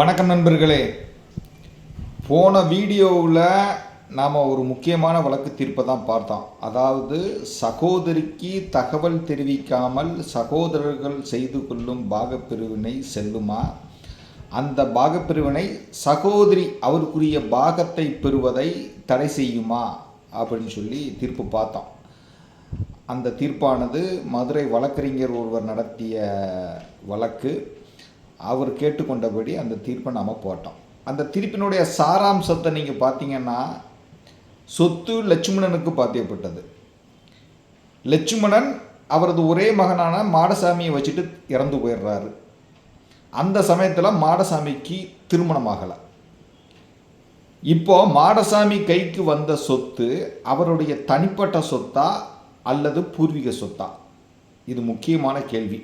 வணக்கம் நண்பர்களே. போன வீடியோவில் நாம் ஒரு முக்கியமான வழக்கு தீர்ப்பை தான் பார்த்தோம். அதாவது சகோதரிக்கு தகவல் தெரிவிக்காமல் சகோதரர்கள் செய்து கொள்ளும் பாகப்பிரிவினை செல்லுமா? அந்த பாகப்பிரிவினை சகோதரி அவருக்குரிய பாகத்தை பெறுவதை தடை செய்யுமா? அப்படின்னு சொல்லி தீர்ப்பு பார்த்தோம். அந்த தீர்ப்பானது மதுரை வழக்கறிஞர் ஒருவர் நடத்திய வழக்கு. அவர் கேட்டுக்கொண்டபடி அந்த தீர்ப்பை நாம் போட்டோம். அந்த தீர்ப்பினுடைய சாராம்சத்தை நீங்கள் பார்த்தீங்கன்னா சொத்து லட்சுமணனுக்கு பாத்தியப்பட்டது. லட்சுமணன் அவரது ஒரே மகனான மாடசாமியை வச்சுட்டு இறந்து போயிடுறாரு. அந்த சமயத்தில் மாடசாமிக்கு திருமணமாகலை இப்போ மாடசாமி கைக்கு வந்த சொத்து அவருடைய தனிப்பட்ட சொத்தா அல்லது பூர்வீக சொத்தா? இது முக்கியமான கேள்வி.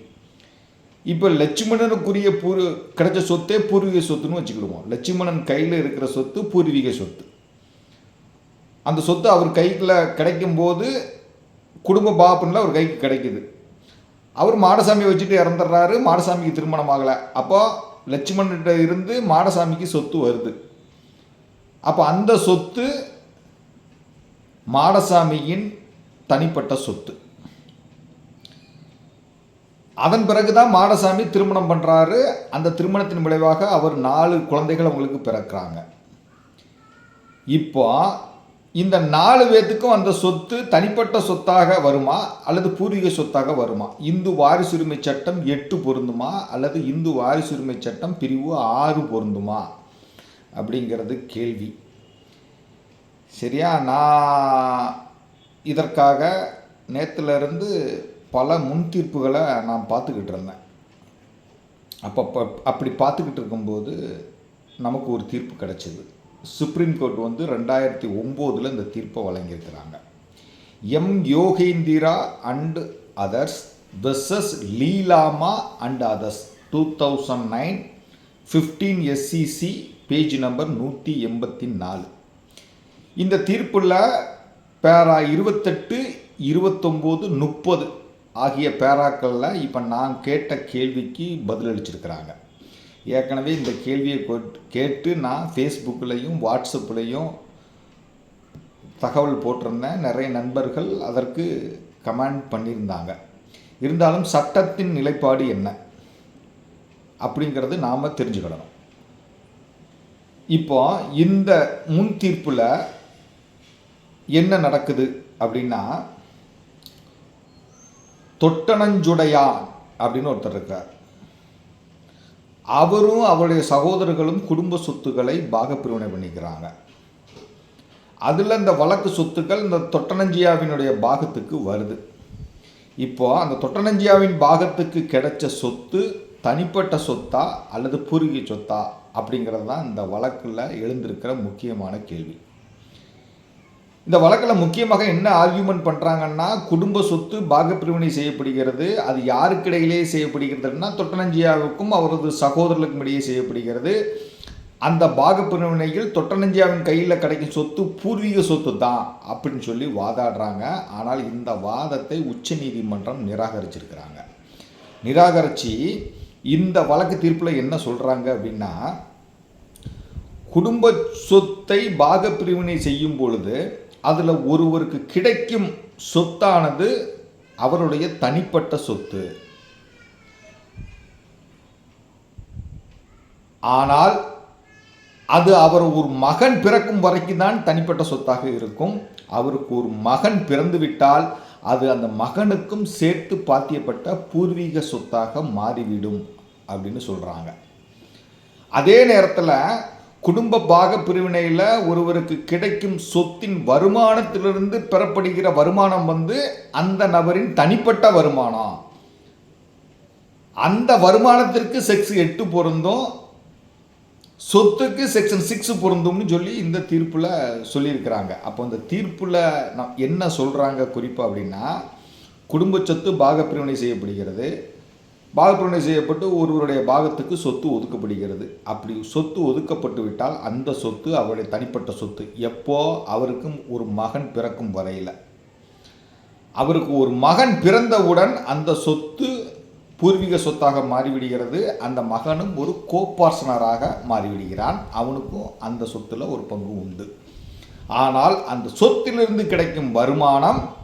இப்போ லட்சுமணனுக்குரிய பூர்வ கிடைச்ச சொத்தே பூர்வீக சொத்துன்னு வச்சுக்கிடுவோம். லட்சுமணன் கையில் இருக்கிற சொத்து பூர்வீக சொத்து. அந்த சொத்து அவர் கையில் கிடைக்கும்போது குடும்ப பாப்புல அவர் கைக்கு கிடைக்குது. அவர் மாடசாமியை வச்சுட்டு இறந்துடுறாரு மாடசாமிக்கு திருமணம் ஆகலை. அப்போ லட்சுமணன்கிட்ட இருந்து மாடசாமிக்கு சொத்து வருது. அப்போ அந்த சொத்து மாடசாமியின் தனிப்பட்ட சொத்து. அதன் பிறகு தான் மாடசாமி திருமணம் பண்ணுறாரு அந்த திருமணத்தின் விளைவாக அவர் நாலு குழந்தைகள் அவங்களுக்கு பிறக்கிறாங்க. இப்போ இந்த நாலு பேத்துக்கும் அந்த சொத்து தனிப்பட்ட சொத்தாக வருமா? அல்லது பூர்வீக சொத்தாக வருமா? இந்து வாரிசுரிமை சட்டம் எட்டு பொருந்துமா? அல்லது இந்து வாரிசுரிமை சட்டம் பிரிவு ஆறு பொருந்துமா? அப்படிங்கிறது கேள்வி. சரியா? நான் இதற்காக நேற்றுலேருந்து பல முன் தீர்ப்புகளை நான் பார்த்துக்கிட்டு இருந்தேன். அப்போ அப்படி பார்த்துக்கிட்டு இருக்கும்போது நமக்கு ஒரு தீர்ப்பு கிடச்சிது. சுப்ரீம் கோர்ட் வந்து ரெண்டாயிரத்தி ஒம்போதில் இந்த தீர்ப்பை வழங்கியிருக்கிறாங்க. M Yogendra and others versus Leelamma and others two thousand nine fifteen SCC page number நூற்றி எண்பத்தி நாலு. இந்த தீர்ப்பில் பேரா இருபத்தெட்டு இருபத்தொம்போது முப்பது ஆகிய பேராக்களில் இப்போ நான் கேட்ட கேள்விக்கு பதிலளிச்சிருக்கிறாங்க. ஏற்கனவே இந்த கேள்வியை கேட்டு நான் ஃபேஸ்புக்லேயும் வாட்ஸ்அப்லேயும் தகவல் போட்டிருந்தேன். நிறைய நண்பர்கள் அதற்கு கமெண்ட் பண்ணியிருந்தாங்க. இருந்தாலும் சட்டத்தின் நிலைப்பாடு என்ன? அப்படிங்கிறது நாம் தெரிஞ்சுக்கிடணும் இப்போ இந்த முன் தீர்ப்பில் என்ன நடக்குது அப்படின்னா தொட்டணஞ்சுடையான் அப்படின்னு ஒருத்தர் இருக்கார். அவரும் அவருடைய சகோதரர்களும் குடும்ப சொத்துக்களை பாகப்பிரிவினை பண்ணிக்கிறாங்க. அதில் இந்த வழக்கு சொத்துக்கள் இந்த தொட்டனஞ்சியாவினுடைய பாகத்துக்கு வருது. இப்போ அந்த தொட்டனஞ்சியாவின் பாகத்துக்கு கிடைச்ச சொத்து தனிப்பட்ட சொத்தா அல்லது பூர்வீக சொத்தா அப்படிங்கிறது தான் இந்த வழக்கில் எழுந்திருக்கிற முக்கியமான கேள்வி. இந்த வழக்கில் முக்கியமாக என்ன ஆர்கியூமெண்ட் பண்ணுறாங்கன்னா குடும்ப சொத்து பாகப்பிரிவினை செய்யப்படுகிறது. அது யாருக்கிடையிலே செய்யப்படுகிறதுனா தொட்டனஞ்சியாவுக்கும் அவரது சகோதரர்களுக்கும் இடையே செய்யப்படுகிறது. அந்த பாகப்பிரிவினையில் தொட்டனஞ்சியாவின் கையில் கிடைக்கும் சொத்து பூர்வீக சொத்து தான் அப்படின்னு சொல்லி வாதாடுறாங்க. ஆனால் இந்த வாதத்தை உச்சநீதிமன்றம் நிராகரிச்சிருக்கிறாங்க. நிராகரித்து இந்த வழக்கு தீர்ப்பில் என்ன சொல்கிறாங்க அப்படின்னா குடும்ப சொத்தை பாகப்பிரிவினை செய்யும் பொழுது அதில் ஒருவருக்கு கிடைக்கும் சொத்தானது அவருடைய தனிப்பட்ட சொத்து. ஆனால் அது அவர் ஒரு மகன் பிறக்கும் வரைக்கும் தான் தனிப்பட்ட சொத்தாக இருக்கும். அவருக்கு ஒரு மகன் பிறந்துவிட்டால் அது அந்த மகனுக்கும் சேர்த்து பாத்தியப்பட்ட பூர்வீக சொத்தாக மாறிவிடும் அப்படின்னு சொல்கிறாங்க அதே நேரத்தில் குடும்ப பாக பிரிவினையில் ஒருவருக்கு கிடைக்கும் சொத்தின் வருமானத்திலிருந்து பெறப்படுகிற வருமானம் வந்து அந்த நபரின் தனிப்பட்ட வருமானம். அந்த வருமானத்திற்கு செக்ஸ் எட்டு பொருந்தும் சொத்துக்கு செக்ஷன் சிக்ஸ் பொருந்தும்னு சொல்லி இந்த தீர்ப்பில் சொல்லியிருக்கிறாங்க. அப்போ இந்த தீர்ப்பில் என்ன சொல்கிறாங்க குறிப்பாக அப்படின்னா குடும்ப சொத்து பாகப்பிரிவினை செய்யப்படுகிறது. பாகப்பிரணை செய்யப்பட்டு ஒருவருடைய பாகத்துக்கு சொத்து ஒதுக்கப்படுகிறது. அப்படி சொத்து ஒதுக்கப்பட்டு விட்டால் அந்த சொத்து அவருடைய தனிப்பட்ட சொத்து. எப்போ? அவருக்கும் ஒரு மகன் பிறக்கும் வரையில். அவருக்கு ஒரு மகன் பிறந்தவுடன் அந்த சொத்து பூர்வீக சொத்தாக மாறிவிடுகிறது. அந்த மகனும் ஒரு கோப்பார்சனராக மாறிவிடுகிறான். அவனுக்கும் அந்த சொத்துல ஒரு பங்கு உண்டு. ஆனால் அந்த சொத்திலிருந்து கிடைக்கும் வருமானம்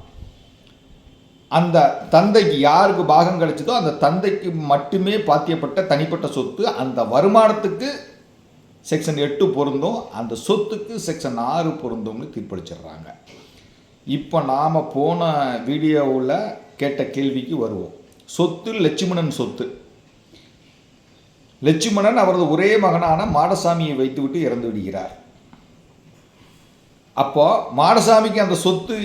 அந்த தந்தைக்கு யாருக்கு பாகம் கிடைச்சதோ அந்த தந்தைக்கு மட்டுமே பாத்தியப்பட்ட தனிப்பட்ட சொத்து. அந்த வருமானத்துக்கு செக்ஷன் எட்டு பொருந்தும் அந்த சொத்துக்கு செக்ஷன் ஆறு பொருந்தும்னு தீர்ப்பளிச்சிடுறாங்க. இப்போ நாம் போன வீடியோவில் கேட்ட கேள்விக்கு வருவோம். சொத்து லட்சுமணன் சொத்து. லட்சுமணன் அவரது ஒரே மகனான மாடசாமியை வைத்துவிட்டு இறந்து விடுகிறார் அப்போ மாடசாமிக்கு அந்த சொத்து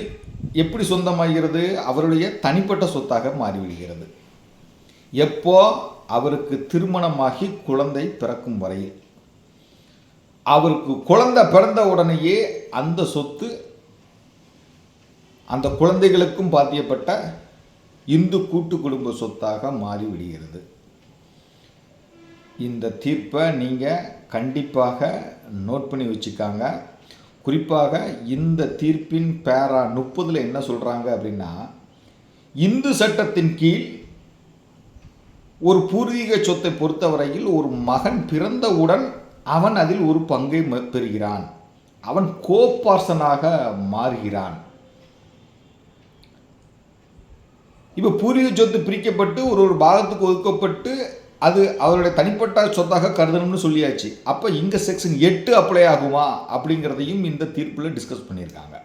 எப்படி சொந்தமாகிறது? அவருடைய தனிப்பட்ட சொத்தாக மாறிவிடுகிறது. எப்போ? அவருக்கு திருமணமாகி குழந்தை பிறக்கும் வரையில். அவருக்கு குழந்தை பிறந்த உடனேயே அந்த சொத்து அந்த குழந்தைகளுக்கும் பாத்தியப்பட்ட இந்து கூட்டு குடும்ப சொத்தாக மாறிவிடுகிறது. இந்த தீர்ப்பை நீங்கள் கண்டிப்பாக நோட் பண்ணி வச்சுக்காங்க. குறிப்பாக இந்த தீர்ப்பின் பேரா முப்பதில் என்ன சொல்கிறாங்க அப்படின்னா இந்து சட்டத்தின் கீழ் ஒரு பூர்வீக சொத்தை பொறுத்தவரையில் ஒரு மகன் பிறந்தவுடன் அவன் அதில் ஒரு பங்கை ம- பெறுகிறான். அவன் கோப்பார்சனாக மாறுகிறான். இப்போ பூர்வீக சொத்து பிரிக்கப்பட்டு ஒரு ஒரு பாகத்துக்கு ஒதுக்கப்பட்டு அது அவருடைய தனிப்பட்ட சொத்தாக கருதணும்னு சொல்லியாச்சு. அப்போ இங்கே செக்ஷன் எட்டு அப்ளை ஆகுமா அப்படிங்கிறதையும் இந்த தீர்ப்பில் டிஸ்கஸ் பண்ணியிருக்காங்க.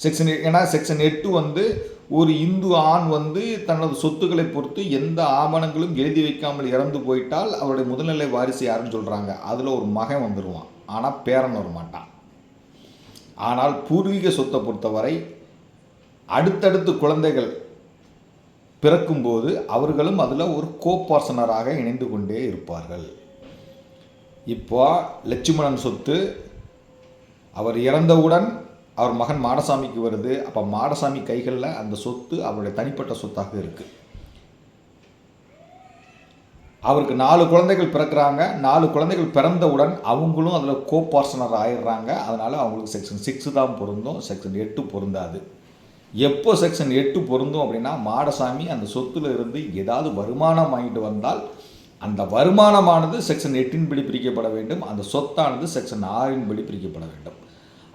செக்ஷன் ஏன்னா செக்ஷன் எட்டு வந்து ஒரு இந்து ஆண் வந்து தனது சொத்துக்களை பொறுத்து எந்த ஆவணங்களும் எழுதி வைக்காமல் இறந்து போயிட்டால் அவருடைய முதல்நிலை வாரிசு யாருன்னு சொல்கிறாங்க அதில் ஒரு மகன் வந்துடுவான் ஆனால் பேரன் வர மாட்டான் ஆனால் பூர்வீக சொத்தை பொறுத்தவரை அடுத்தடுத்து குழந்தைகள் பிறக்கும்போது அவர்களும் அதில் ஒரு கோபார்சனராக இணைந்து கொண்டே இருப்பார்கள். இப்போ லட்சுமணன் சொத்து அவர் இறந்தவுடன் அவர் மகன் மாடசாமிக்கு வருது. அப்போ மாடசாமி கைகளில் அந்த சொத்து அவருடைய தனிப்பட்ட சொத்தாக இருக்குது அவருக்கு நாலு குழந்தைகள் பிறக்கிறாங்க. நாலு குழந்தைகள் பிறந்தவுடன் அவங்களும் அதில் கோபார்சனர் ஆயிடுறாங்க அதனால் அவங்களுக்கு செக்ஷன் சிக்ஸ் தான் பொருந்தும். செக்ஷன் எட்டு பொருந்தாது. எப்போ செக்ஷன் எட்டு பொருந்தும் அப்படின்னா மாடசாமி அந்த சொத்துல இருந்து ஏதாவது வருமானம் வாங்கிட்டு வந்தால் அந்த வருமானமானது செக்ஷன் எட்டின் படி பிரிக்கப்பட வேண்டும். அந்த சொத்தானது செக்ஷன் ஆறின் படி பிரிக்கப்பட வேண்டும்.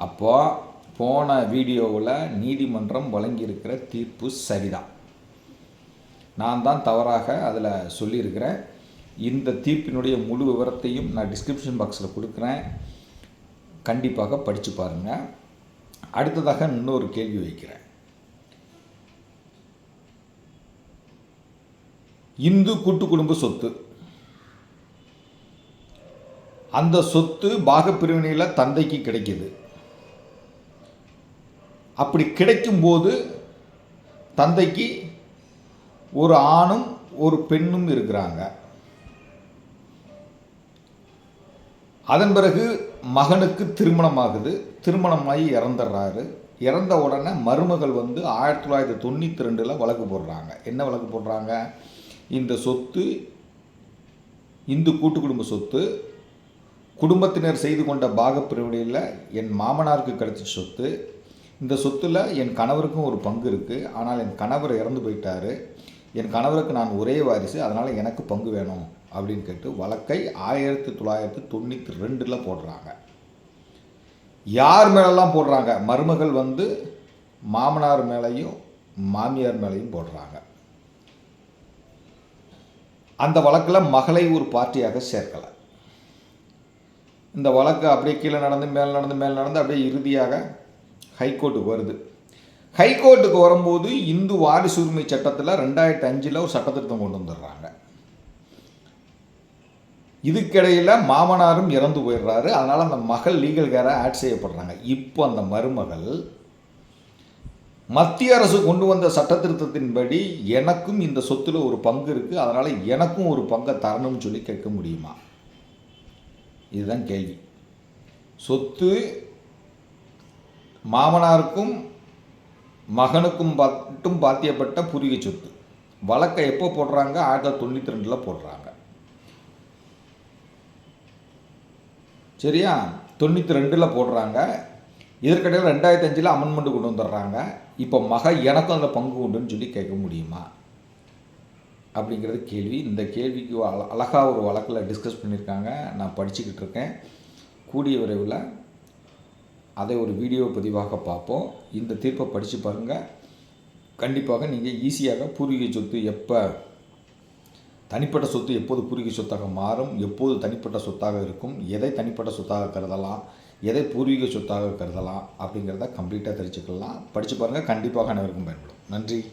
அப்போ போன வீடியோவில் நீதிமன்றம் வழங்கியிருக்கிற தீர்ப்பு சரிதான். நான் தான் தவறாக அதில் சொல்லியிருக்கிறேன். இந்த தீர்ப்பினுடைய முழு விவரத்தையும் நான் டிஸ்கிரிப்ஷன் பாக்ஸில் கொடுக்குறேன். கண்டிப்பாக படித்து பாருங்கள் அடுத்ததாக இன்னொரு கேள்வி வைக்கிறேன். இந்து கூட்டு குடும்ப சொத்து. அந்த சொத்து பாகப்பிரிவினையில் தந்தைக்கு கிடைக்கிது. அப்படி கிடைக்கும்போது தந்தைக்கு ஒரு ஆணும் ஒரு பெண்ணும் இருக்கிறாங்க. அதன் பிறகு மகனுக்கு திருமணமாகுது. திருமணமாகி இறந்துடுறாரு இறந்த உடனே மருமகள் வந்து ஆயிரத்தி தொள்ளாயிரத்தி தொண்ணூற்றி ரெண்டில் வழக்கு போடுறாங்க. என்ன வழக்கு போடுறாங்க? இந்த சொத்து இந்து கூட்டு குடும்ப சொத்து குடும்பத்தினர் செய்து கொண்ட பாகப்பிரிவினையில் என் மாமனாருக்கு கிடைச்ச சொத்து இந்த சொத்துல என் கணவருக்கும் ஒரு பங்கு இருக்குது ஆனால் என் கணவர் இறந்து போயிட்டார். என் கணவருக்கு நான் ஒரே வாரிசு அதனால் எனக்கு பங்கு வேணும் அப்படின்னு கேட்டு வழக்கை ஆயிரத்தி தொள்ளாயிரத்தி தொண்ணூற்றி ரெண்டில் போடுறாங்க. யார் மேலெல்லாம் போடுறாங்க? மருமகள் வந்து மாமனார் மேலேயும் மாமியார் மேலேயும் போடுறாங்க. அந்த வழக்கில் மகளை ஒரு பார்ட்டியாக சேர்க்கலை. இந்த வழக்கு அப்படியே கீழே நடந்து மேலே நடந்து மேலே நடந்து அப்படியே இறுதியாக ஹைகோர்ட்டுக்கு வருது. ஹைகோர்ட்டுக்கு வரும்போது இந்து வாரிசு உரிமை சட்டத்தில் ரெண்டாயிரத்தி அஞ்சில் ஒரு சட்டத்திருத்தம் கொண்டு வந்துடுறாங்க. இதுக்கிடையில் மாமனாரும் இறந்து போயிடுறாரு. அதனால் அந்த மகள் லீகல் கேராக ஆட் செய்யப்படுறாங்க. இப்போ அந்த மருமகள் மத்திய அரசு கொண்டு வந்த சட்ட திருத்தத்தின்படி எனக்கும் இந்த சொத்துல ஒரு பங்கு இருக்குது அதனால் எனக்கும் ஒரு பங்கை தரணும்னு சொல்லி கேட்க முடியுமா? இதுதான் கேள்வி. சொத்து மாமனாருக்கும் மகனுக்கும் மட்டும் பாத்தியப்பட்ட பூர்வீக சொத்து. வழக்கை எப்போ போடுறாங்க? ஆயிரத்தி தொள்ளாயிரத்தி தொண்ணூற்றி ரெண்டில் போடுறாங்க. சரியா? தொண்ணூற்றி ரெண்டில் போடுறாங்க. இதற்கிடையில் ரெண்டாயிரத்தி அஞ்சில் அமெண்ட்மெண்ட் கொண்டு வந்துடுறாங்க. இப்போ மக எனக்கும் அதில் பங்கு உண்டுன்னு சொல்லி கேட்க முடியுமா? அப்படிங்கிறது கேள்வி. இந்த கேள்விக்கு அழ அழகாக ஒரு வழக்கில் டிஸ்கஸ் பண்ணியிருக்காங்க. நான் படிச்சுக்கிட்டு இருக்கேன். கூடிய விரைவில் அதை ஒரு வீடியோ பதிவாக பார்ப்போம். இந்த தீர்ப்பை படித்து பாருங்கள் கண்டிப்பாக நீங்கள் ஈஸியாக பூர்வீக சொத்து எப்போ தனிப்பட்ட சொத்து எப்போது பூர்வீக சொத்தாக மாறும் எப்போது தனிப்பட்ட சொத்தாக இருக்கும் எதை தனிப்பட்ட சொத்தாக கருதலாம் எதை பூர்வீக சொத்தாக கருதலாம் அப்படிங்கிறத கம்ப்ளீட்டாக தெரிஞ்சுக்கலாம். படித்து பாருங்கள் கண்டிப்பாக அனைவருக்கும் பயன்படும். நன்றி.